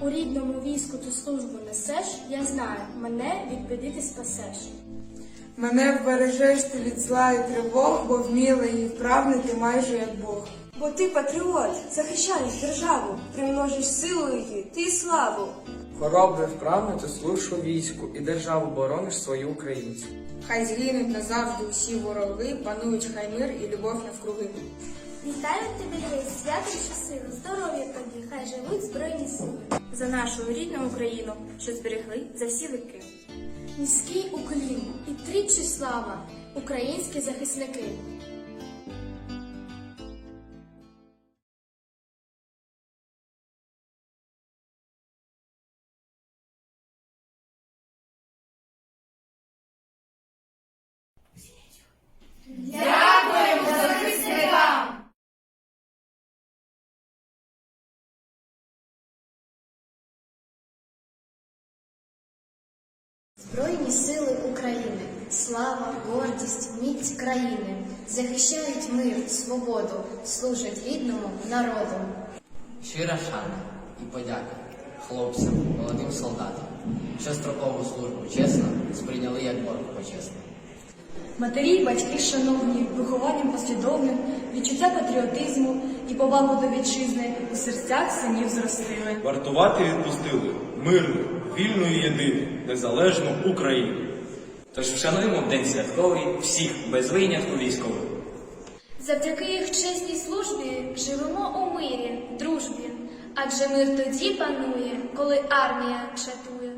У рідному війську ту службу несеш, я знаю, мене від біди ти спасеш. Мене вбережеш ти від зла і тривог, бо вмілий і вправний ти майже як Бог. Бо ти патріот, захищаєш державу, примножиш силу її, ти й славу. Хоробре вправно ти служиш у війську і державу борониш свою українську. Хай згинуть назавжди усі вороги, панують хай мир і любов навкруги. Вітаю тебе, є свято щасливо, здоров'я тобі, хай живуть збройні сили. за нашу рідну Україну, що зберегли за всі віки. Низький уклін і тричі слава, українські захисники. Збройні сили України, слава, гордість, міць країни захищають мир, свободу, служать рідному народу. Щира шана і подяка хлопцям, молодим солдатам, що строкову службу чесно сприйняли як борг почесно. Матері батьки, шановні, вихованням послідовним, відчуття патріотизму і повагу до вітчизни у серцях синів зростили. Вартувати відпустили мирну, вільну і єдину, незалежну Україну. Тож вшануємо день святковий всіх без винятку військових. Завдяки їх чесній службі живемо у мирі, дружбі, адже мир тоді панує, коли армія чатує.